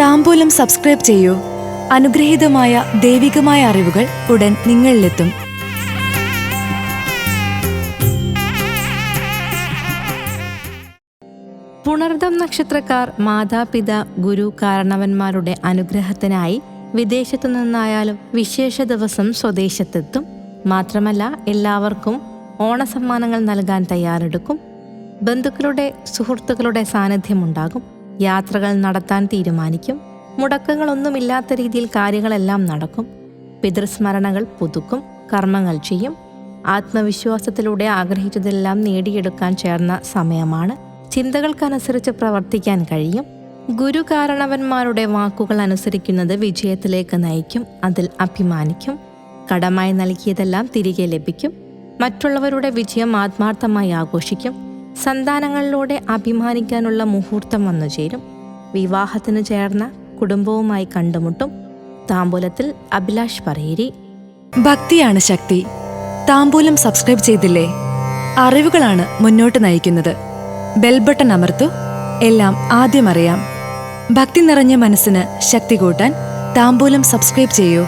താമ്പൂലം subscribe ചെയ്യൂ. അനുഗ്രഹീതമായ ദൈവികമായ അറിവുകൾ ഉടൻ നിങ്ങളിലെത്തും. പുണർദം നക്ഷത്രക്കാർ മാതാപിത ഗുരു കാരണവന്മാരുടെ അനുഗ്രഹത്തിനായി വിദേശത്തു നിന്നായാലും വിശേഷ ദിവസം സ്വദേശത്തെത്തും. മാത്രമല്ല എല്ലാവർക്കും ഓണസമ്മാനങ്ങൾ നൽകാൻ തയ്യാറെടുക്കും. ബന്ധുക്കളുടെ സുഹൃത്തുക്കളുടെ സാന്നിധ്യമുണ്ടാകും യാത്രകൾ നടത്താൻ തീരുമാനിക്കും. മുടക്കങ്ങളൊന്നുമില്ലാത്ത രീതിയിൽ കാര്യങ്ങളെല്ലാം നടക്കും. പിതൃസ്മരണകൾ പുതുക്കും. കർമ്മങ്ങൾ ചെയ്യും. ആത്മവിശ്വാസത്തിലൂടെ ആഗ്രഹിച്ചതെല്ലാം നേടിയെടുക്കാൻ ചേർന്ന സമയമാണ്. ചിന്തകൾക്കനുസരിച്ച് പ്രവർത്തിക്കാൻ കഴിയും. ഗുരു കാരണവന്മാരുടെ വാക്കുകൾ അനുസരിക്കുന്നത് വിജയത്തിലേക്ക് നയിക്കും. അതിൽ അഭിമാനിക്കും. കടമായി നൽകിയതെല്ലാം തിരികെ ലഭിക്കും. മറ്റുള്ളവരുടെ വിജയം ആത്മാർത്ഥമായി ആഘോഷിക്കും. സന്താനങ്ങളിലൂടെ അഭിമാനിക്കാനുള്ള മുഹൂർത്തം വന്നു ചേരും. വിവാഹത്തിന് ചേർന്ന കുടുംബവുമായി കണ്ടുമുട്ടും താമ്പൂലത്തിൽ അഭിലാഷ് പറയേരി. ഭക്തിയാണ് ശക്തി. താമ്പൂലം സബ്സ്ക്രൈബ് ചെയ്തില്ലേ? അറിവുകളാണ് മുന്നോട്ട് നയിക്കുന്നത്. ബെൽബട്ടൺ അമർത്തു. എല്ലാം ആദ്യം അറിയാം. ഭക്തി നിറഞ്ഞ മനസ്സിന് ശക്തി കൂട്ടാൻ താമ്പൂലം സബ്സ്ക്രൈബ് ചെയ്യൂ.